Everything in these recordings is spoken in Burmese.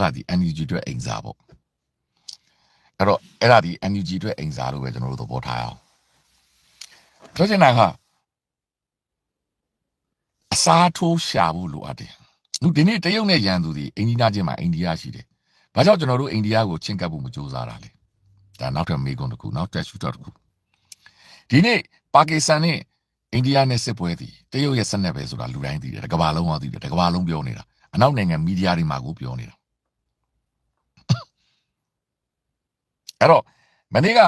အဲ့ဒါဒီ NUG အတွက်အိမ်စာပေါ့အဲ့တော့အဲ့ဒါဒီ NUG အတွက်အိမ်စာလို့ပဲကျွန်တော်တို့သဘောထားအောင်ပြောချင်တာကအစားထိုးရှာဖို့လိုအပ်တယ်လူဒီနေ့တရုတ်နဲ့ရန်သူတွေအိန္ဒိယချင်းမှာအိန္ဒိယရှိတယ်ဘာကြောင့်ကျွန်တော်တို့အိန္ဒိယကိုချင်းကပ်ဖို့မကြိုးစားတာလဲဒါနောက်ထပ်မေးခွန်းတစ်ခုနောက်တက်ရှူတော့တစ်ခုဒီနေ့ပါကစ္စတန်နဲ့အိန္ဒိယနဲ့စစ်ပွဲတည်တရုတ်ရဲ့စနက်ပဲဆိုတာလူတိုင်းသိတယ်တစ်ကမ္ဘာလုံးကသိတယ်တစ်ကမ္ဘာလုံးပြောနေတာအနောက်နိုင်ငံမီဒီယာတွေမှာကိုပြောနေတာ အဲ့တော့မနေ့က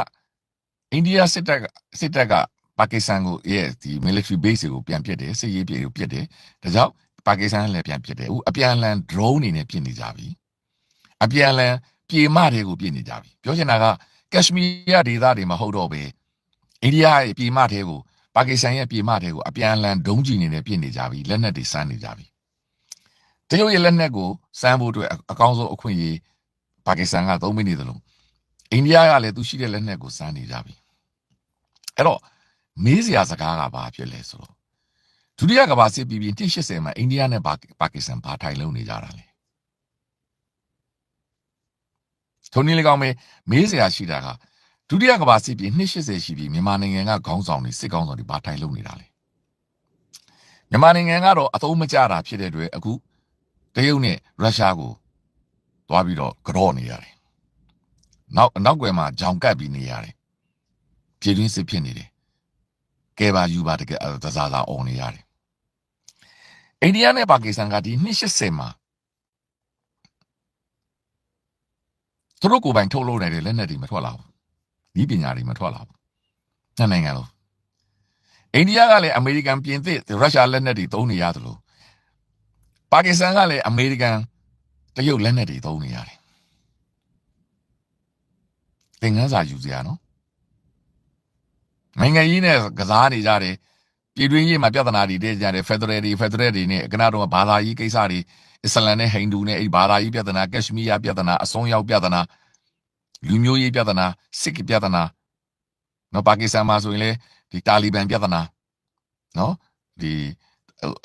အိန္ဒိယစစ်တပ်ကစစ်တပ်ကပါကစ္စတန်ကိုရဲ့ဒီ military base ကိုပြန်ပစ်တယ်စစ်ရေးပြည်ကိုပစ်တယ်ဒါကြောင့်ပါကစ္စတန်လည်းပြန်ပစ်တယ်အခုအပြန်အလှန် drone အနေနဲ့ပစ်နေကြပြီအပြန်အလှန်ပြေမတွေကိုပစ်နေကြပြီပြောချင်တာကကက်ရှမီးယားဒေသတွေမှာဟုတ်တော့ပဲအိန္ဒိယရဲ့ပြေမတွေကိုပါကစ္စတန်ရဲ့ပြေမတွေကိုအပြန်အလှန်ဒုံးကျည်နေနဲ့ပစ်နေကြပြီလက်နက်တွေစမ်းနေကြပြီတရုတ်ရဲ့လက်နက်ကိုစမ်းဖို့အတွက်အကောင်းဆုံးအခွင့်အရေးပါကစ္စတန်ကသုံးမိနေတယ်လို့ အိန္ဒိယကလည်းသူရှိတဲ့လက်နက်ကိုစမ်းနေကြပြီအဲ့တော့မေးစရာစကားကဘာဖြစ်လဲဆိုတော့ဒုတိယကမ္ဘာစစ်ပြီးပြီး180မှာအိန္ဒိယနဲ့ပါကစ္စတန်ဘာထိုင်လုံးနေကြတာလဲထုံနည်း၎င်းပဲမေးစရာရှိတာကဒုတိယကမ္ဘာစစ်ပြီး280ရှိပြီးမြန်မာနိုင်ငံကခေါင်းဆောင်တွေစစ်ခေါင်းဆောင်တွေဘာထိုင်လုံးနေတာလဲမြန်မာနိုင်ငံကတော့အသုံးမကျတာဖြစ်တဲ့အတွက်အခုတရုတ်နဲ့ရုရှားကိုသွားပြီးတော့ကြော့နေရတယ် နောက်နောက်ွယ်မှာဂျောင်ကပ်ပြီးနေရတယ်ပြည်တွင်းစစ်ဖြစ်နေတယ်ကဲပါယူပါတကယ်သစားစားအောင်နေရတယ်အိန္ဒိယနဲ့ပါကစ္စတန်ကဒီ280မှာသူတို့ကိုယ်ပိုင်ထုတ်လုပ်နိုင်တဲ့လက်နက်တွေမထွက်လာဘူးဒီပညာတွေမထွက်လာဘူးနှစ်နိုင်ငံလုံးအိန္ဒိယကလည်းအမေရိကန်ပြင်သစ်ရုရှားလက်နက်တွေသုံးနေရတယ်လို့ပါကစ္စတန်ကလည်းအမေရိကန်တရုတ်လက်နက်တွေသုံးနေရတယ် သင်ခန်းစာယူစရာနော်နိုင်ငံကြီးနဲ့ကစားနေကြတယ်ပြည်တွင်းရေးမှာပြဿနာတွေတည်ကြတယ်ဖက်ဒရယ်တွေဖက်ဒရယ်တွေနဲ့ကနတော့ဘာသာရေးကိစ္စတွေအစ္စလမ်နဲ့ဟိန္ဒူနဲ့အဲ့ဘာသာရေးပြဿနာကက်ရှမီးယားပြဿနာအစွန်းရောက်ပြဿနာလူမျိုးရေးပြဿနာစစ်ပြဿနာနော်ပါကစ္စတန်မှာဆိုရင်လေဒီတာလီဘန်ပြဿနာနော်ဒီ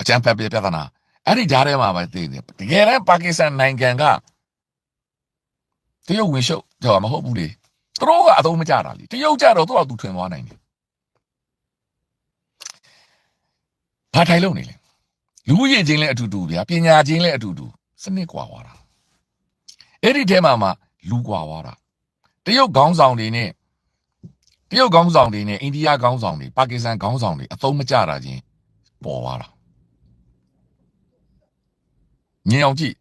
အချမ်းဖက်ပြဿနာအဲ့ဒီကြားထဲမှာပဲတည်နေတကယ်တမ်းပါကစ္စတန်နိုင်ငံကတရုတ်ဝင်ရှုပ်တော့မဟုတ်ဘူးလေ သူတို့ကအသုံးမကျတာလေတရုတ်ကြတော့သူ့အောင်သူထွင်သွားနိုင်တယ်ဘာထိုင်လို့နေလဲလူဦးရေချင်းလည်းအတူတူဗျာပညာချင်းလည်းအတူတူစနစ်ကွာသွားတာအဲ့ဒီထဲမှာမှလူကွာသွားတာတရုတ်ခေါင်းဆောင်တွေနဲ့တရုတ်ခေါင်းဆောင်တွေနဲ့အိန္ဒိယခေါင်းဆောင်တွေပါကစ္စတန်ခေါင်းဆောင်တွေအသုံးမကျတာချင်းပေါ်သွားတာညင်အောင်ကြည့်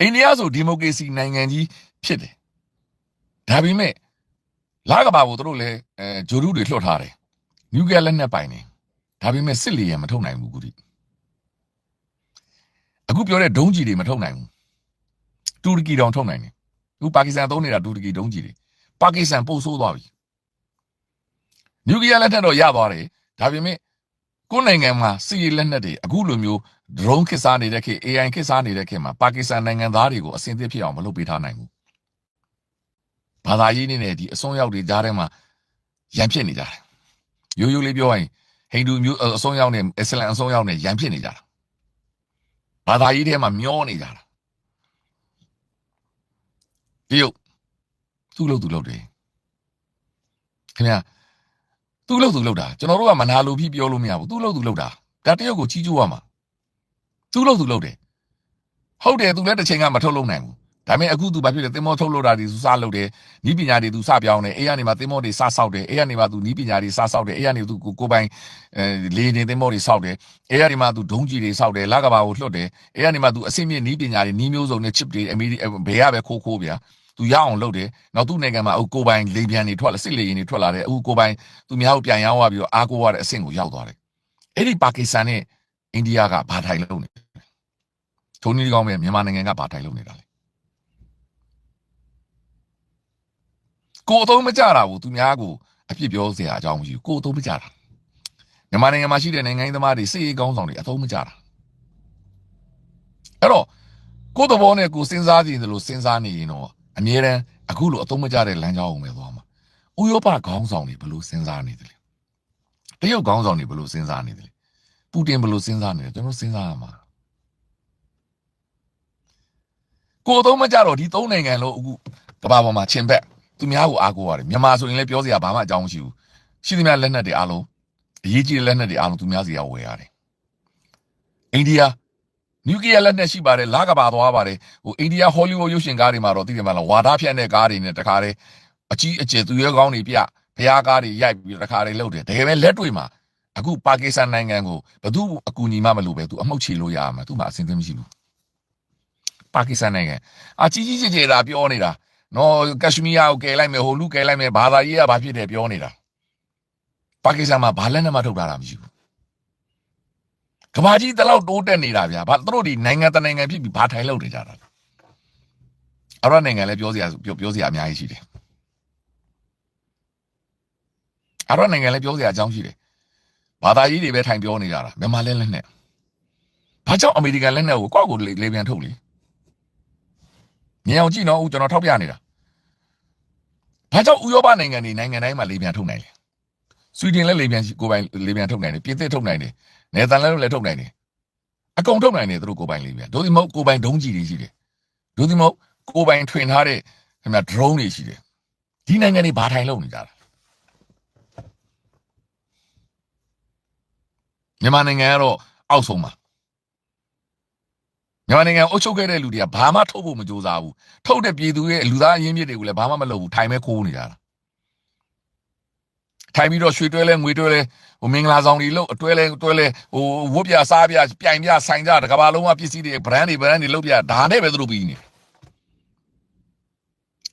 အိန္ဒိယဆိုဒီမိုကရေစီနိုင်ငံကြီးဖြစ်တယ် ဒါပေမဲ့လာကဘာကိုတို့လည်းအဲဂျိုရုတွေလွှတ်ထားတယ်နျူကလီးယားလက်နက်ပိုင်တယ်ဒါပေမဲ့စစ်လေယာဉ်မထုတ်နိုင်ဘူးကူဒီအခုပြောတဲ့ဒုံးကြီးတွေမထုတ်နိုင်ဘူးတူရကီတောင်ထုတ်နိုင်တယ်အခုပါကစ္စတန်သုံးနေတာတူရကီဒုံးကြီးတွေပါကစ္စတန်ပို့ဆိုးသွားပြီနျူကလီးယားလက်နက်တော့ရသွားတယ်ဒါပေမဲ့ကိုယ်နိုင်ငံမှာစီးရီလက်နက်တွေအခုလိုမျိုး drone ခစ်စားနေတဲ့ခေတ် AI ခစ်စားနေတဲ့ခေတ်မှာပါကစ္စတန်နိုင်ငံသားတွေကိုအစင်သစ်ဖြစ်အောင်မလုပ်ပေးထားနိုင်ဘူး ဘာသာရေးနဲ့ဒီအစွန်းရောက်တွေကြားထဲမှာရန်ဖြစ်နေကြတယ်ရိုးရိုးလေးပြောရင်ဟိန္ဒူမျိုးအစွန်းရောက်နဲ့အစ္စလမ်အစွန်းရောက်နဲ့ရန်ဖြစ်နေကြတာဘာသာရေးထဲမှာမျောနေကြတာတရုတ်သူ့လို့သူ့လို့တယ်ခင်ဗျာသူ့လို့သူ့လို့တာကျွန်တော်တို့ကမနာလိုပြီးပြောလို့မရဘူးသူ့လို့သူ့လို့တာဒါတရုတ်ကိုကြီးကျိုးရမှာသူ့လို့သူ့လို့တယ်ဟုတ်တယ်သူလည်းတစ်ချိန်ကမထုတ်လို့နိုင်ဘူး ဒါပေမဲ့အခုသူဘာဖြစ်လဲသင်္ဘောထုတ်လို့တာဒီသူစလုပ်တယ်နီးပညာတွေသူစပြောင်းတယ်အေးကနေမှသင်္ဘောတွေစဆောက်တယ်အေးကနေမှသူနီးပညာတွေစဆောက်တယ်အေးကနေသူကိုပိုင်အဲလေနေသင်္ဘောတွေဆောက်တယ်အေးကနေမှသူဒုံးကြီးတွေဆောက်တယ်လကဘာကိုလွှတ်တယ်အေးကနေမှသူအစိမ့်မြင့်နီးပညာတွေနီးမျိုးစုံနဲ့ chip တွေအမေဘယ်ရပဲခိုးခိုးဗျာသူရအောင်လုပ်တယ်နောက်သူ့နိုင်ငံမှာအခုကိုပိုင်လေပြန်တွေထွက်လာစစ်လေရင်တွေထွက်လာတယ်အခုကိုပိုင်သူများကိုပြန်ရောင်းသွားပြီးတော့အားကိုးရတဲ့အဆင့်ကိုရောက်သွားတယ်အဲ့ဒီပါကစ္စတန်နဲ့အိန္ဒိယကဘာထိုင်လုပ်နေထုံးနည်းကောင်းပဲမြန်မာနိုင်ငံကဘာထိုင်လုပ်နေတာလဲ ကိုအသုံးမကြတာဘူးသူများကိုအဖြစ်ပြောစရာအကြောင်းမရှိဘူးကိုအသုံးမကြတာမြန်မာနိုင်ငံမှာရှိတဲ့နိုင်ငံသမားတွေစစ်ရေးကောင်းဆောင်တွေအသုံးမကြတာအဲ့တော့ကိုသဘောနဲ့ကိုစဉ်းစားကြည့်တယ်လို့စဉ်းစားနေရင်တော့အမြဲတမ်းအခုလိုအသုံးမကျတဲ့လမ်းကြောင်းအောင်ပဲသွားမှာဥရောပခေါင်းဆောင်တွေဘယ်လိုစဉ်းစားနေတယ်လဲတရုတ်ခေါင်းဆောင်တွေဘယ်လိုစဉ်းစားနေတယ်လဲပူတင်ဘယ်လိုစဉ်းစားနေလဲကျွန်တော်စဉ်းစားရမှာကိုသုံးမကြတော့ဒီသုံးနိုင်ငံလုံးအခုကဘာပေါ်မှာချင်းဘက် သူများကိုအားကိုးရတယ်မြန်မာဆိုရင်လည်းပြောစရာဘာမှအကြောင်းမရှိဘူးရှိသမျှလက်နက်တွေအားလုံးအရေးကြီးတဲ့လက်နက်တွေအားလုံးသူများစီကဝယ်ရတယ်အိန္ဒိယနျူကလ িয়ার လက်နက်ရှိပါတယ်လာကဘာသွားပါတယ်ဟိုအိန္ဒိယဟောလိဝုဒ်ရုပ်ရှင်ကားတွေမှာတော့သိတယ်မလားဝါဒဖြန့်တဲ့ကားတွေနဲ့တခါတည်းအကြီးအကျယ်သူရဲကောင်းတွေပြဘုရားကားတွေရိုက်ပြီးတခါတည်းလှုပ်တယ်တကယ်ပဲလက်တွေ့မှာအခုပါကစ္စတန်နိုင်ငံကိုဘသူအကူအညီမှမလုပ်ပဲသူအမှုတ်ချေလို့ရမှာသူမှအစင်သင်းမရှိဘူးပါကစ္စတန်နိုင်ငံအကြီးကြီးကျယ်ကျယ်ဒါပြောနေတာ နော်ကက်ရှမီးယားကိုကယ်လိုက်မယ်ဟိုလူကယ်လိုက်မယ်ဘာသာရေးကဘာဖြစ်တယ်ပြောနေတာပါကစ္စတန်မှာဘာလက်နဲ့မှထုတ်ထားတာမရှိဘူးကဘာကြီးတလောက်တိုးတက်နေတာဗျာဘာသူတို့ဒီနိုင်ငံတနိုင်ငံဖြစ်ပြီးဘာထိုင်လောက်နေကြတာလဲအဲ့တော့နိုင်ငံလည်းပြောစရာပြောပြောစရာအများကြီးရှိတယ်အဲ့တော့နိုင်ငံလည်းပြောစရာအကြောင်းရှိတယ်ဘာသာရေးတွေပဲထိုင်ပြောနေကြတာမြန်မာလည်းလက်နဲ့ဘာကြောင့်အမေရိကန်လက်နဲ့ကိုကောက်ကိုလေပြန်ထုတ်လေမြင်အောင်ကြည့်နော်ဦးကျွန်တော်ထောက်ပြနေတာ ဘာကြောင့်ဥရောပနိုင်ငံတွေနိုင်ငံတိုင်းမှာလေပြန်ထုတ်နိုင်လဲဆွီဒင်လည်းလေပြန်ကိုပိုင်လေပြန်ထုတ်နိုင်တယ်ပြင်သစ်ထုတ်နိုင်တယ်နယ်သာလန်လည်းထုတ်နိုင်တယ်အကုန်ထုတ်နိုင်တယ်သူတို့ကိုပိုင်လေပြန်ဒို့ဒီမဟုတ်ကိုပိုင်ဒုံးကြီးတွေရှိတယ်ဒို့ဒီမဟုတ်ကိုပိုင်ထွင်ထားတဲ့ခင်ဗျာ drone တွေရှိတယ်ဒီနိုင်ငံတွေဘာထိုင်လုပ်နေကြတာမြန်မာနိုင်ငံကတော့အောက်ဆုံးပါ မြန်မာနိုင်ငံအုပ်ချုပ်ခဲ့တဲ့လူတွေကဘာမှထုတ်ဖို့မကြိုးစားဘူးထုတ်တဲ့ပြည်သူရဲ့လူသားအရင်းမြစ်တွေကိုလည်းဘာမှမလုပ်ဘူးထိုင်မဲခိုးနေကြတာထိုင်ပြီးတော့ရွှေတွဲလဲငွေတွဲလဲဟိုမင်္ဂလာဆောင်တွေလို့အတွဲလဲတွဲလဲဟိုဝတ်ပြစားပြပြိုင်ပြဆိုင်ကြတကဘာလုံးကပစ္စည်းတွေ brand တွေ brand တွေလုပ်ပြဒါနဲ့ပဲသူတို့ပြီးနေ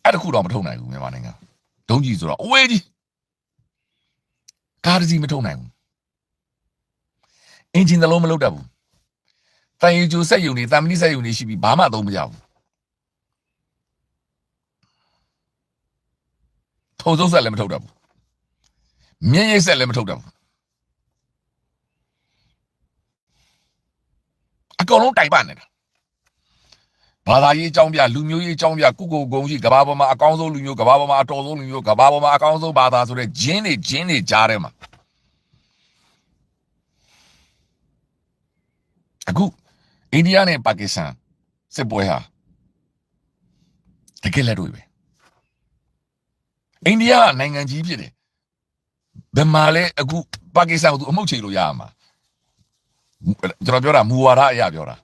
အဲ့တခုတော့မထုတ်နိုင်ဘူးမြန်မာနိုင်ငံဒုံးကြီးဆိုတော့အဝေးကြီးကားတစ်စီးမထုတ်နိုင်ဘူးအင်ဂျင်သလုံးမလုပ်တတ်ဘူး တန်ရီကျူစက်ယူနေတမ်မဏိစက်ယူနေရှိပြီးဘာမှအသုံးမရဘူးထုံစုံဆက်လည်းမထုတ်တတ်ဘူးမြင်းရိပ်ဆက်လည်းမထုတ်တတ်ဘူးအကုန်လုံးတိုင်ပနေတာဘာသာရေးအကြောင်းပြလူမျိုးရေးအကြောင်းပြကုကုဂုံရှိကဘာပေါ်မှာအကောင်းဆုံးလူမျိုးကဘာပေါ်မှာအတော်ဆုံးလူမျိုးကဘာပေါ်မှာအကောင်းဆုံးဘာသာဆိုတဲ့ဂျင်းတွေဂျင်းတွေကြားထဲမှာအခု အိန္ဒိယနဲ့ပါကစ္စတန်စစ်ပွဲဟာတကယ်လက်တွေ့ပဲအိန္ဒိယကနိုင်ငံကြီးဖြစ်တယ်ဘယ်မှာလဲအခုပါကစ္စတန်ကိုသူအမှုတ်ချေလို့ရမှာကျွန်တော်ပြောတာမူဝါဒအရာပြောတာ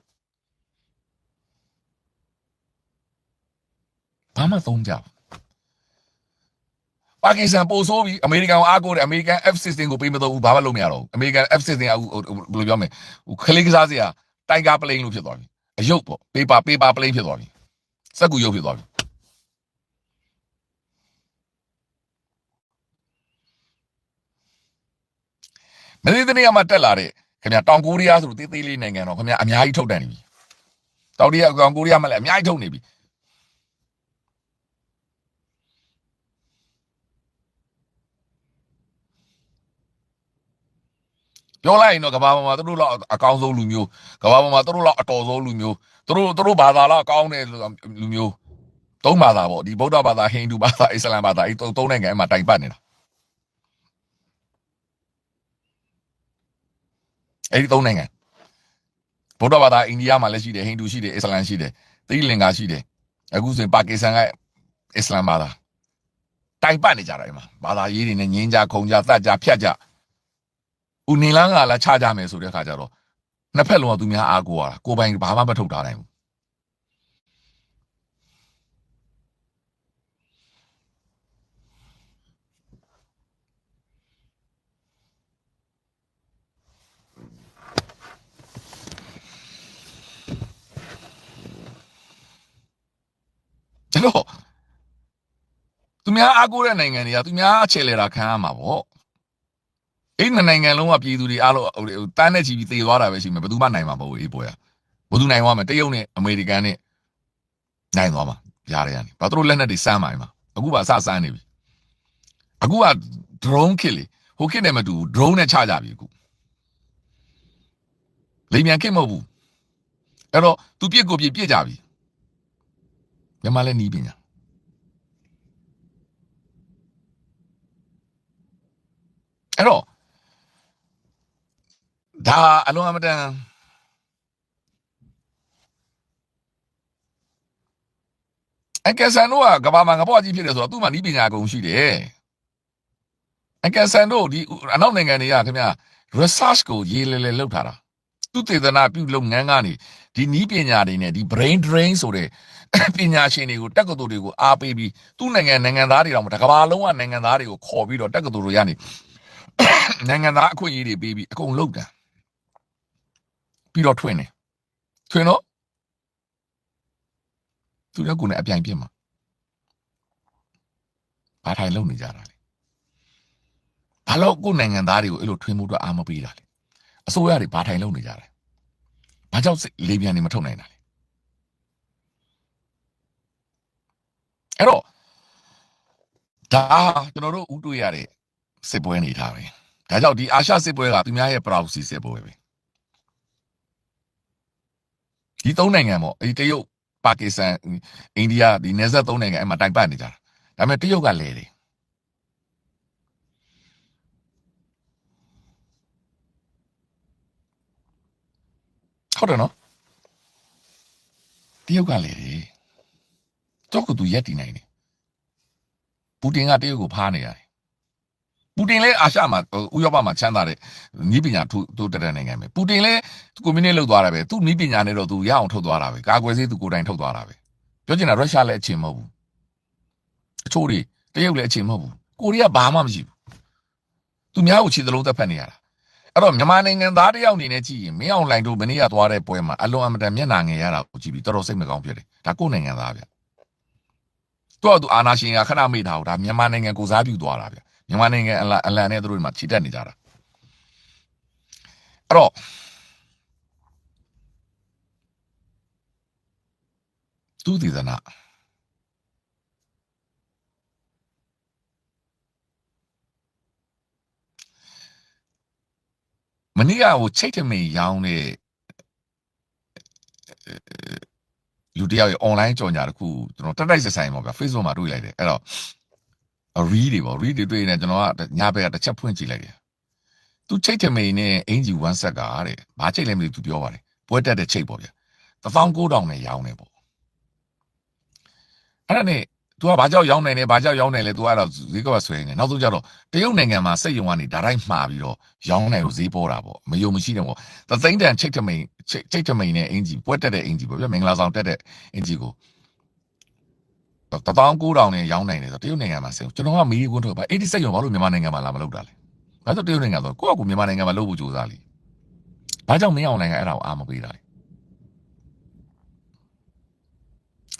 ဘာမှသုံးကြဘူးပါကစ္စတန်ပို့ဆိုးပြီးအမေရိကန်ကိုအားကိုးတယ်အမေရိကန် F16 ကိုပေးမတော့ဘူးဘာမှလုပ်မရတော့ဘူးအမေရိကန် F16 ကအခုဘယ်လိုပြောမလဲဟိုခလေးကစားစရာ တိုင်ကာပလိန်လို့ဖြစ်သွားပြီအယုတ်ပေါ့ပေပါပေပါပလိန်ဖြစ်သွားပြီစက်ကူယုတ်ဖြစ်သွားပြီမနေ့တနေ့ကမှတက်လာတဲ့ခင်ဗျာတောင်ကိုရီးယားဆိုလို့သေးသေးလေးနိုင်ငံတော့ခင်ဗျာအများကြီးထုတ်တန်နေပြီတောင်ရီးယားတောင်ကိုရီးယားမှလည်းအများကြီးထုတ်နေပြီ ပြောလိုက်ရင်တော့ကဘာပေါ်မှာသူတို့လောက်အကောင်းဆုံးလူမျိုးကဘာပေါ်မှာသူတို့လောက်အတော်ဆုံးလူမျိုးသူတို့သူတို့ဘာသာလောက်အကောင်းတဲ့လူမျိုးသုံးဘာသာပေါ့ဒီဗုဒ္ဓဘာသာဟိန္ဒူဘာသာအစ္စလာမ်ဘာသာအဲသုံးနိုင်ငံမှာတိုင်ပတ်နေတာအဲဒီသုံးနိုင်ငံဗုဒ္ဓဘာသာအိန္ဒိယမှာလည်းရှိတယ်ဟိန္ဒူရှိတယ်အစ္စလာမ်ရှိတယ်သီလင်္ကာရှိတယ်အခုဆိုရင်ပါကစ္စတန်ကအစ္စလာမ်ဘာသာတိုင်ပတ်နေကြတာဒီမှာဘာသာရေးတွေနဲ့ငင်းကြခုံကြသတ်ကြဖြတ်ကြ ဦးနေလန်းကလာချကြမယ်ဆိုတဲ့ခါကျတော့နှစ်ဖက်လုံးကသူများအားကိုရတာကိုပိုင်ဘာမှမထုတ်ထားနိုင်ဘူးကျွန်တော်သူများအားကိုးတဲ့နိုင်ငံတွေကသူများအခြေလေတာခံရမှာပေါ့ အဲ့ဒီနိုင်ငံလုံးကပြည်သူတွေအားလုံးတန်းနဲ့ချီပြီးသေသွားတာပဲရှိမှာဘယ်သူမှနိုင်မှာမဟုတ်ဘူးအေးပွဲရဘယ်သူနိုင်သွားမှာတရုတ်နဲ့အမေရိကန်နဲ့နိုင်သွားမှာရားရရနေဘာသူတို့လက်နက်တွေစမ်းပါမှာအခုပါစစမ်းနေပြီအခုက drone ခစ်လေဟိုခစ်နဲ့မတူ drone နဲ့ချကြပြီအခုလိမ်မြန်ခစ်မဟုတ်ဘူးအဲ့တော့သူပြစ်ကိုပြစ်ပြစ်ကြပြီမြန်မာလည်းနီးပညာအဲ့တော့ ဒါအလုံးအမတန်အကယ်ဆန်တို့ကကဘာမှာငပွားကြီးဖြစ်တယ်ဆိုတော့သူ့မှာဤပညာအကုန်ရှိတယ်အကယ်ဆန်တို့ဒီအနောက်နိုင်ငံတွေကခင်ဗျာ research ကိုရေးလဲလဲလုပ်ထားတာသူတေသနာပြုလုပ်ငန်းကနေဒီဤပညာတွေနဲ့ဒီ brain drain ဆိုတဲ့ပညာရှင်တွေကိုတက္ကသိုလ်တွေကိုအားပေးပြီးသူ့နိုင်ငံနိုင်ငံသားတွေတောင်မှတစ်ကမ္ဘာလုံးကနိုင်ငံသားတွေကိုခေါ်ပြီးတော့တက္ကသိုလ်တွေကနေနိုင်ငံသားအခွင့်အရေးတွေပေးပြီးအကုန်လုပ်တာ ပြီးတော့ထွင်တယ်ထွင်တော့သူတို့ကလည်းအပြိုင်ပြစ်မှာဘာထိုင်လုပ်နေကြတာလဲဘာလို့ကိုယ်နိုင်ငံသားတွေကိုအဲ့လိုထွင်မှုတော့အာမပေးတာလဲအစိုးရတွေဘာထိုင်လုပ်နေကြတယ်ဘာကြောင့်စစ်လေပြန်နေမထုတ်နိုင်တာလဲအဲ့တော့ဒါကျွန်တော်တို့ဥတွေ့ရတဲ့စစ်ပွဲနေထားပဲဒါကြောင့်ဒီအာရှစစ်ပွဲကသူများရဲ့ proxy စစ်ပွဲပဲ ဒီသုံးနိုင်ငံပေါ့ဒီတရုတ်ပါကစ္စတန်အိန္ဒိယဒီနယ်စပ်သုံးနိုင်ငံအဲ့မှာတိုင်ပတ်နေကြတာဒါပေမဲ့တရုတ်ကလဲတယ်ဟုတ်တယ်နော်တရုတ်ကလဲတယ်တော့ကသူရက်တည်နိုင်တယ်ပူတင်ကတရုတ်ကိုဖားနေရတယ် ပူတင်လည်းအာရှမှာဥရောပမှာချမ်းသာတဲ့နီးပညာထိုးတိုးတက်တဲ့နိုင်ငံပဲပူတင်လည်းကွန်မြူနစ်လောက်သွားတာပဲသူနီးပညာနဲ့တော့သူရအောင်ထုတ်သွားတာပဲကာကွယ်ဆေးသူကိုယ်တိုင်ထုတ်သွားတာပဲပြောချင်တာရုရှားလည်းအချင်းမဟုတ်ဘူးအချို့တွေတရုတ်လည်းအချင်းမဟုတ်ဘူးကိုရီးယားဘာမှမရှိဘူးသူများကိုခြေသလုံးသက်ဖက်နေရတာအဲ့တော့မြန်မာနိုင်ငံသားတယောက်အနေနဲ့ကြည့်ရင်မင်းအောင်လှိုင်တို့မနေ့ကသွားတဲ့ပွဲမှာအလွန်အမတန်မျက်နှာငယ်ရတာကိုကြည့်ပြီးတော်တော်စိတ်မကောင်းဖြစ်တယ်ဒါကိုယ်နိုင်ငံသားဗျတော့သူအာနာရှင်ကခဏမေ့တာကိုဒါမြန်မာနိုင်ငံကိုစားပြုသွားတာဗျ မြန်မာနိုင်ငံအလံအလံနဲ့သူတို့ဒီမှာခြိတက်နေကြတာအဲ့တော့သူတည်သနာမနေ့ကဟိုချိတ်ထမင်းရောင်းတဲ့လူတယောက်ရဲ့ online ကြော်ညာတစ်ခုကျွန်တော်တက်တိုက်ဆက်ဆိုင်ပါဗျ Facebook မှာတွေ့လိုက်တယ်အဲ့တော့ read တွေပေါ့ read တွေတွေ့နေကျွန်တော်ကညဘက်ကတစ်ချက်ဖွင့်ကြည့်လိုက်တယ်သူချိတ်ထမိန်နဲ့အင်ဂျီ1ဆက်ကတဲ့ဘာချိတ်လဲမသိသူပြောပါတယ်ပွဲတက်တဲ့ချိတ်ပေါ့ဗျ19000နဲ့ရောင်းနေပေါ့အဲ့ဒါနဲ့ तू ကဘာကြောက်ရောင်းနိုင်လဲဘာကြောက်ရောင်းနိုင်လဲ तू ကတော့ဈေးကောက်ဆွဲနေနောက်ဆုံးကျတော့တရုတ်နိုင်ငံမှာစိတ်ယုံကနေဒါတိုင်းမှားပြီးတော့ရောင်းနိုင်လို့ဈေးပေါ်တာပေါ့မယုံမရှိတယ်ပေါ့သသိန်းတန်ချိတ်ထမိန်ချိတ်ထမိန်နဲ့အင်ဂျီပွဲတက်တဲ့အင်ဂျီပေါ့ဗျမင်္ဂလာဆောင်တက်တဲ့အင်ဂျီကို တပေါင်း9000နဲ့ရောင်းနိုင်တယ်ဆိုတရုတ်နိုင်ငံမှာဆင်ကျွန်တော်ကမီးကွန်းထုတ်ပါအဲ့ဒီစိတ်ယုံဘာလို့မြန်မာနိုင်ငံမှာလာမလုပ်တာလဲဘာလို့တရုတ်နိုင်ငံဆိုကိုယ့်အကူမြန်မာနိုင်ငံမှာလုပ်ဖို့ကြိုးစားလိဘာကြောင့်မင်းအောင်နိုင်ငံအဲ့ဒါကိုအားမပေးတာလဲ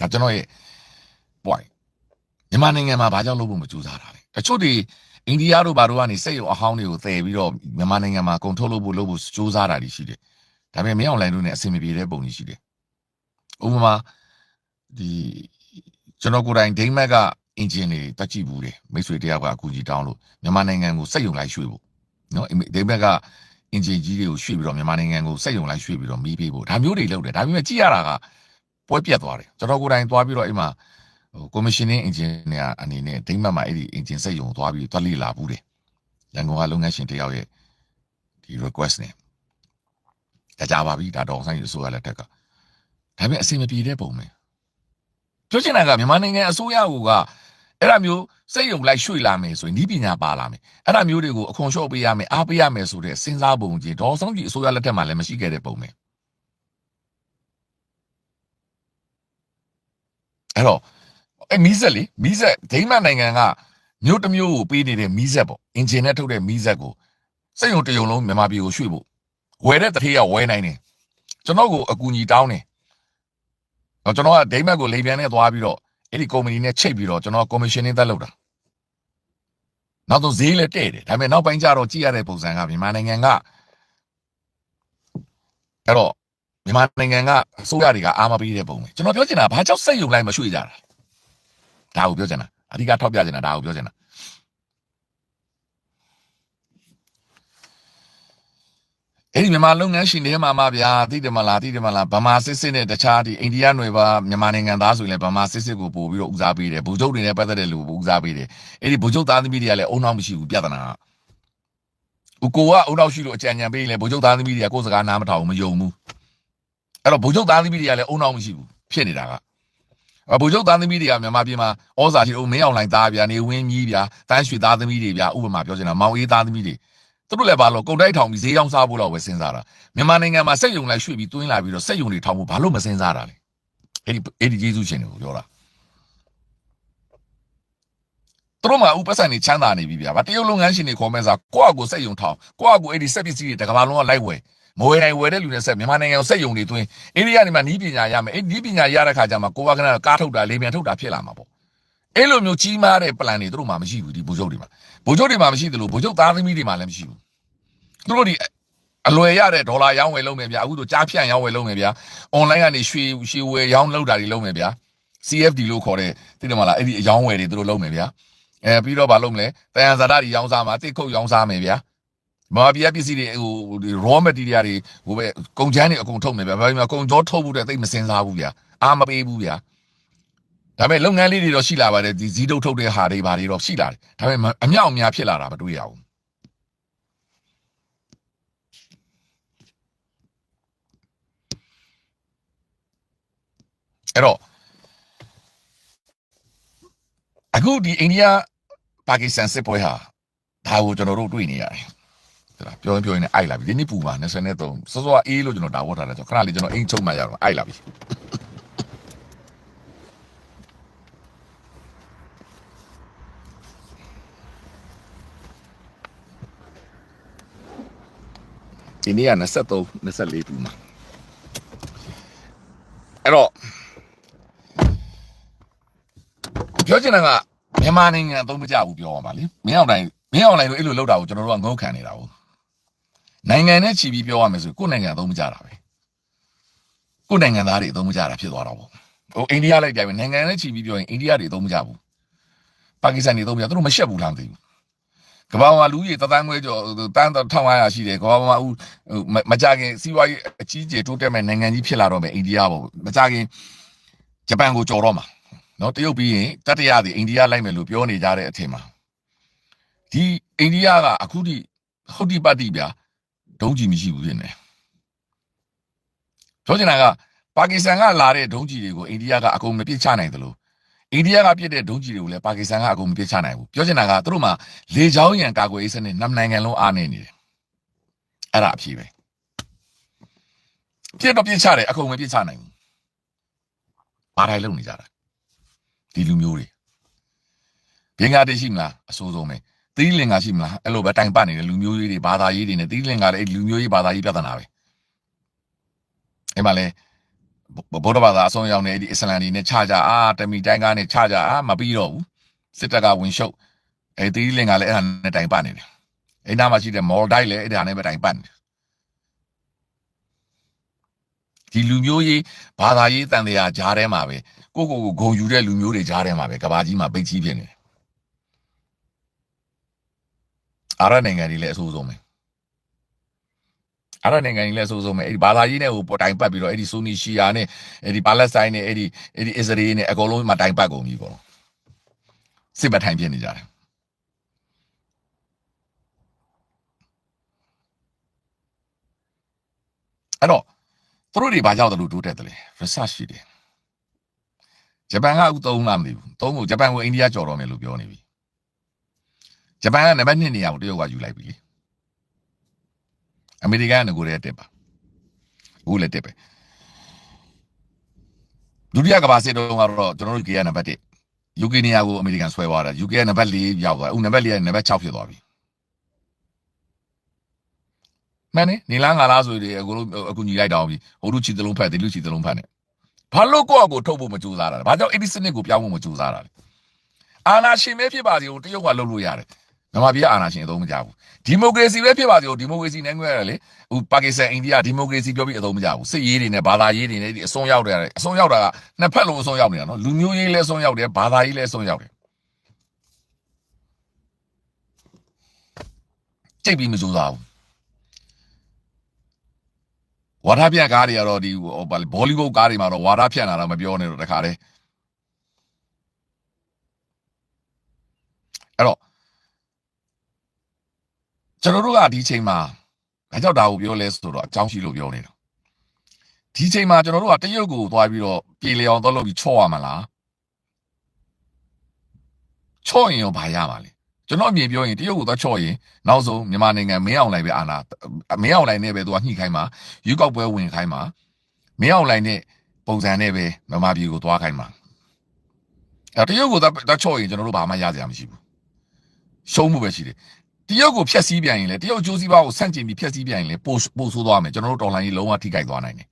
ဒါကျွန်တော်ရဲ့ point မြန်မာနိုင်ငံမှာဘာကြောင့်လုပ်ဖို့မကြိုးစားတာလဲတချို့ဒီအိန္ဒိယတို့ဘာတို့ကနေစိတ်ယုံအဟောင်းတွေကိုသယ်ပြီးတော့မြန်မာနိုင်ငံမှာကုန်ထုတ်လုပ်ဖို့လုပ်ဖို့ကြိုးစားတာတွေရှိတယ်ဒါပေမဲ့မင်းအောင်လိုင်းတို့နဲ့အဆင်မပြေတဲ့ပုံကြီးရှိတယ်ဥပမာဒီ ကျွန်တော်ကိုယ်တိုင်ဒိမတ်ကအင်ဂျင်တွေတက်ကြည့်ဘူးတယ်မိတ်ဆွေတယောက်ကအကူကြီးတောင်းလို့မြန်မာနိုင်ငံကိုစိတ်ယုံလိုက်ရွှေ့ဖို့နော်ဒိမတ်ကအင်ဂျင်ကြီးတွေကိုရွှေ့ပြီးတော့မြန်မာနိုင်ငံကိုစိတ်ယုံလိုက်ရွှေ့ပြီးတော့မီးပေးဖို့ဒါမျိုးတွေလုပ်တယ်ဒါပေမဲ့ကြည့်ရတာကပွဲပြတ်သွားတယ်ကျွန်တော်ကိုယ်တိုင်သွားပြီးတော့အိမ်မှာဟို commissioning engineer အနေနဲ့ဒိမတ်မှာအဲ့ဒီ engine စိတ်ယုံသွားပြီးသွားလေ့လာဘူးတယ်ရန်ကုန်ကလုပ်ငန်းရှင်တယောက်ရဲ့ဒီ request နဲ့ဒါကြပါပြီဒါတော့ဆိုင်ရဆိုရလက်ထက်ကဒါပေမဲ့အဆင်မပြေတဲ့ပုံပဲ ပြောချင်တာကမြန်မာနိုင်ငံအစိုးရကအဲ့ဒါမျိုးစိတ်ယုံလိုက်ရွှေ့လာမယ်ဆိုရင်ဤပညာပါလာမယ်အဲ့ဒါမျိုးတွေကိုအခွန်လျှော့ပေးရမယ်အားပေးရမယ်ဆိုတဲ့စဉ်းစားပုံကြီးဒေါ်ဆောင်ကြီးအစိုးရလက်ထက်မှာလည်းမရှိခဲ့တဲ့ပုံပဲအဲ့တော့အဲ့မီးဆက်လေမီးဆက်ဒိမတ်နိုင်ငံကမြို့တစ်မျိုးကိုပေးနေတဲ့မီးဆက်ပေါ့အင်ဂျင်နဲ့ထုတ်တဲ့မီးဆက်ကိုစိတ်ယုံတယုံလုံးမြန်မာပြည်ကိုရွှေ့ဖို့ဝယ်တဲ့တထေးကဝယ်နိုင်တယ်ကျွန်တော်ကိုအကူအညီတောင်းတယ် တော့ကျွန်တော်ကဒိမတ်ကိုလေပြန်နဲ့သွားပြီးတော့အဲ့ဒီကုမ္ပဏီနဲ့ချိတ်ပြီးတော့ကျွန်တော် commissioning တက်လုပ်တာနောက်တော့ဈေးလည်းတဲ့တယ်ဒါပေမဲ့နောက်ပိုင်းကျတော့ကြည့်ရတဲ့ပုံစံကမြန်မာနိုင်ငံကအဲ့တော့မြန်မာနိုင်ငံကအစိုးရတွေကအာမပေးတဲ့ပုံပဲကျွန်တော်ပြောချင်တာဘာကြောင့်စိတ်ယုံလိုက်မရွှေ့ကြတာဒါကိုပြောချင်တာအဓိကထောက်ပြချင်တာဒါကိုပြောချင်တာ အဲ့ဒီမြန်မာလုပ်ငန်းရှင်တွေမှာမှာဗျာသိတယ်မလားသိတယ်မလားဗမာစစ်စစ်နဲ့တခြားဒီအိန္ဒိယနွယ်ပါမြန်မာနိုင်ငံသားဆိုရင်လည်းဗမာစစ်စစ်ကိုပို့ပြီးတော့ဦးစားပေးတယ်ဗိုလ်ချုပ်တွေနဲ့ပတ်သက်တဲ့လူကိုဦးစားပေးတယ်အဲ့ဒီဗိုလ်ချုပ်သားသမီးတွေကလည်းအုံနောက်မရှိဘူးပြဿနာဦးကိုကအုံနောက်ရှိလို့အကြံဉာဏ်ပေးရင်လည်းဗိုလ်ချုပ်သားသမီးတွေကကိုယ်စကားနားမထောင်ဘူးမယုံဘူးအဲ့တော့ဗိုလ်ချုပ်သားသမီးတွေကလည်းအုံနောက်မရှိဘူးဖြစ်နေတာကဗိုလ်ချုပ်သားသမီးတွေကမြန်မာပြည်မှာဩဇာရှိဦးမင်းအောင်လိုင်သားဗျာနေဝင်းကြီးဗျာတန်းရွှေသားသမီးတွေဗျာဥပမာပြောချင်တာမောင်အေးသားသမီးတွေ သူတို့လည်းဘာလို့ကုန်တိုက်ထောင်ပြီးဈေးရောင်းစားဖို့တော့ပဲစဉ်းစားတာမြန်မာနိုင်ငံမှာစက်ယုံလိုက်ရွှေ့ပြီးတွင်းလာပြီးတော့စက်ယုံတွေထောင်ဖို့ဘာလို့မစဉ်းစားတာလဲအဲ့ဒီအဲ့ဒီကျေးဇူးရှင်တွေကိုပြောတာသူတို့မှဥပစံနေချမ်းသာနေပြီဗျာဗာတရုတ်လုပ်ငန်းရှင်တွေခေါ်မဲ့စားကိုယ့်အကိုစက်ယုံထောင်ကိုယ့်အကိုအဲ့ဒီစက်ပစ္စည်းတွေတကဘာလုံးကလိုက်ဝယ်မဝယ်နိုင်ဝယ်တဲ့လူတွေဆက်မြန်မာနိုင်ငံကိုစက်ယုံတွေတွင်းအဲ့ဒီကနေမှနီးပညာရမယ်အဲ့ဒီနီးပညာရတဲ့ခါကျမှကိုယ်ကကနကားထုတ်တာလေမြန်ထုတ်တာဖြစ်လာမှာပေါ့ အဲ့လိုမျိုးကြီးမားတဲ့ plan တွေသူတို့မှမရှိဘူးဒီဗိုလ်ချုပ်တွေမှာဗိုလ်ချုပ်တွေမှာမရှိသလိုဗိုလ်ချုပ်သားသမီးတွေမှာလည်းမရှိဘူးသူတို့ဒီအလွယ်ရတဲ့ဒေါ်လာရောင်းဝယ်လုပ်မယ်ဗျာအခုတို့ကြားဖြန့်ရောင်းဝယ်လုပ်မယ်ဗျာ online ကနေရွှေရွှေဝယ်ရောင်းလုပ်တာတွေလုပ်မယ်ဗျာ CFD လို့ခေါ်တဲ့သိတယ်မလားအဲ့ဒီအယောင်းဝယ်တွေသူတို့လုပ်မယ်ဗျာအဲပြီးတော့ဗာလုပ်မလဲတယံဇာတာတွေရောင်းစားမှာတိတ်ခုတ်ရောင်းစားမယ်ဗျာမဟာပြပစ္စည်းတွေဟိုဒီ raw material တွေဟိုပဲကုန်ချမ်းတွေအကုန်ထုတ်မယ်ဗျာဘာလို့လဲကုန်ကြောထုတ်ဖို့တဲ့သိမစင်စားဘူးဗျာအားမပေးဘူးဗျာ ဒါပေမဲ့လုပ်ငန်းလေးတွေတော့ရှိလာပါတယ်ဒီဇီးတုတ်ထုတ်တဲ့ဟာတွေဘာတွေတော့ရှိလာတယ်ဒါပေမဲ့အမြောက်အများဖြစ်လာတာမတွေ့ရဘူးအဲ့တော့အခုဒီအိန္ဒိယပါကစ္စတန်စစ်ပွဲဟာဒါကိုကျွန်တော်တို့တွေ့နေရတယ်ဒါပြောရင်ပြောရင်လည်းအိုက်လာပြီဒီနေ့ပူမှာ23စောစောအေးလို့ကျွန်တော်ဒါဝတ်ထားတယ်ကျွန်တော်ခဏလေးကျွန်တော်အိမ်ချုံမှရတော့အိုက်လာပြီ ဒီနေ့က23 24ပူမှာအဲ့တော့ပြောချင်တာကမြန်မာနိုင်ငံအသုံးမကျဘူးပြောရမှာလေမင်းအောင်တိုင်းမင်းအောင်တိုင်းလို့အဲ့လိုလောက်တာကိုကျွန်တော်တို့ကငုံခံနေတာဟုတ်နိုင်ငံနဲ့ချီပြီးပြောရမယ်ဆိုကိုယ့်နိုင်ငံအသုံးမကျတာပဲကိုယ့်နိုင်ငံသားတွေအသုံးမကျတာဖြစ်သွားတော့ပေါ့ဟိုအိန္ဒိယလိုက်ကြပြီနိုင်ငံနဲ့ချီပြီးပြောရင်အိန္ဒိယတွေအသုံးမကျဘူးပါကစ္စတန်တွေအသုံးမကျသူတို့မရှက်ဘူးလားမသိဘူး ကမ္ဘာမှာလူကြီးတသန်းခွဲကျော်တန်း1500ရှိတယ်ကမ္ဘာမှာဦးမကြခင်စီးပွားရေးအကြီးကျယ်တိုးတက်မဲ့နိုင်ငံကြီးဖြစ်လာတော့မယ်အိန္ဒိယပေါ့မကြခင်ဂျပန်ကိုကြော်တော့မှာနော်တရုတ်ပြီးရင်တတိယသည်အိန္ဒိယလိုက်မယ်လို့ပြောနေကြတဲ့အထင်မှာဒီအိန္ဒိယကအခုထိဟုတ်ဒီပတ်တိဗျာဒုံးကြီးမရှိဘူးဖြစ်နေပြောချင်တာကပါကစ္စတန်ကလာတဲ့ဒုံးကြီးတွေကိုအိန္ဒိယကအကုန်မပစ်ချနိုင်တယ်လို့ အိန္ဒိယကပြစ်တဲ့ဒုံးကြီးတွေကိုလည်းပါကစ္စတန်ကအကုန်မပစ်ချနိုင်ဘူးပြောချင်တာကသူတို့မှာလေချောင်းရံကာကွယ်ရေးစနစ်နှစ်နိုင်ငံလုံးအားနေနေတယ်အဲ့ဒါအဖြစ်ပဲပြစ်တော့ပြစ်ချတယ်အကုန်မပစ်ချနိုင်ဘူးဘာတိုင်းလုပ်နေကြတာဒီလူမျိုးတွေဘင်္ဂလားဒေ့ရှ်ရှိမလားအဆိုးဆုံးပဲသီးလင်္ကာရှိမလားအဲ့လိုပဲတိုင်ပတ်နေတဲ့လူမျိုးရေးတွေဘာသာရေးတွေနဲ့သီးလင်္ကာလည်းအဲ့လူမျိုးရေးဘာသာရေးပြဿနာပဲအဲ့မှာလဲ ဗုဒ္ဓဘာသာအဆုံးရောက်နေအဲ့ဒီအစ္စလမ်တွေနဲ့ခြားကြအာတမီတိုင်းကားနဲ့ခြားကြအာမပြီးတော့ဘူးစစ်တပ်ကဝင်ရှုပ်အဲ့သီးလင်္ကာလည်းအဲ့ဒါနဲ့တိုင်ပတ်နေတယ်အဲ့နားမှာရှိတဲ့မော်ဒိုက်လည်းအဲ့ဒါနဲ့ပဲတိုင်ပတ်နေတယ်ဒီလူမျိုးရေးဘာသာရေးတန်တရားကြားထဲမှာပဲကိုကိုကိုဂုံယူတဲ့လူမျိုးတွေကြားထဲမှာပဲကဘာကြီးမှာပိတ်ကြီးဖြစ်နေတယ်အာရနိုင်ငံတွေလည်းအဆိုးဆုံးပဲ အာရနိုင်ငံတွေလည်းအဆိုးဆုံးပဲအဲ့ဒီဘာသာရေးနဲ့ဟိုပေါ်တိုင်ပတ်ပြီးတော့အဲ့ဒီဆူနီရှီယာနဲ့အဲ့ဒီပါလက်စတိုင်းနဲ့အဲ့ဒီအဲ့ဒီအစ္စရေးနဲ့အကုန်လုံးမှာတိုင်ပတ်ကုန်ပြီပေါ့စစ်ပတ်ထိုင်ဖြစ်နေကြတယ်အဲ့တော့သူတို့တွေဘာကြောက်တယ်လို့တိုးတက်တယ်လဲ research ရှိတယ်ဂျပန်ကအခုသုံးလားမသိဘူးသုံးဖို့ဂျပန်ကိုအိန္ဒိယကြော်တော့မယ်လို့ပြောနေပြီဂျပန်ကနံပါတ်2နေရာကိုတရုတ်ကယူလိုက်ပြီလေ အမေရိကန်ကငကိုရဲတက်ပါအခုလည်းတက်ပဲဒုတိယကမ္ဘာစစ်တုန်းကတော့ကျွန်တော်တို့ UK ကနံပါတ်1 UK နေရာကိုအမေရိကန်ဆွဲသွားတာ UK ကနံပါတ်4ရောက်သွားအခုနံပါတ်4ကနံပါတ်6ဖြစ်သွားပြီမင်းနေလားငါလားဆိုရင်အခုအခုညီလိုက်တော့ပြီဟိုလူချီသလုံးဖက်ဒီလူချီသလုံးဖက်နဲ့ဘာလို့ကိုယ့်အကိုထုတ်ဖို့မကြိုးစားတာလဲဘာကြောင့်အဲ့ဒီစနစ်ကိုပြောင်းဖို့မကြိုးစားတာလဲအာနာရှင်ပဲဖြစ်ပါစေကိုတရုတ်ကလုပ်လို့ရတယ် မြန်မာပြည်ကအာနာရှင်အသုံးမကြဘူးဒီမိုကရေစီပဲဖြစ်ပါစေကိုဒီမိုကရေစီနိုင်ငံရလေဟိုပါကစ္စတန်အိန္ဒိယဒီမိုကရေစီပြောပြီးအသုံးမကြဘူးစစ်ရေးတွေနဲ့ဘာသာရေးတွေနဲ့ဒီအစွန်းရောက်တယ်အစွန်းရောက်တာကနှစ်ဖက်လုံးအစွန်းရောက်နေတာနော်လူမျိုးရေးလည်းအစွန်းရောက်တယ်ဘာသာရေးလည်းအစွန်းရောက်တယ်ကြိတ်ပြီးမကြိုးစားဘူးဝါဒပြက်ကားတွေကတော့ဒီဘောလီဝုဒ်ကားတွေမှာတော့ဝါဒဖြန့်လာတာမပြောနဲ့တော့တခါတည်းအဲ့တော့ ကျွန်တော်တို့ကဒီချိန်မှာဘာကြောင့်ဒါကိုပြောလဲဆိုတော့အကြောင်းရှိလို့ပြောနေတာဒီချိန်မှာကျွန်တော်တို့ကတရုတ်ကိုသွားပြီးတော့ပြေလျောင်တော့လုပ်ပြီးချော့ရမလားချော့ရင်ရောဘာရမှာလဲကျွန်တော်အမြင်ပြောရင်တရုတ်ကိုသွားချော့ရင်နောက်ဆုံးမြန်မာနိုင်ငံမင်းအောင်လှိုင်ပဲအာဏာမင်းအောင်လှိုင်နဲ့ပဲသူကညှိခိုင်းမှာရွေးကောက်ပွဲဝင်ခိုင်းမှာမင်းအောင်လှိုင်နဲ့ပုံစံနဲ့ပဲမြန်မာပြည်ကိုသွားခိုင်းမှာအဲတရုတ်ကိုသွားသွားချော့ရင်ကျွန်တော်တို့ဘာမှရစရာမရှိဘူးရှုံးမှုပဲရှိတယ် တရုတ်ကိုဖျက်ဆီးပြန်ရင်လေတရုတ်အကျိုးစီးပွားကိုဆန့်ကျင်ပြီးဖျက်ဆီးပြန်ရင်လေပို့ပို့ဆိုးသွားမယ်ကျွန်တော်တို့တော်လှန်ရေးလုံးဝထိခိုက်သွားနိုင်တယ်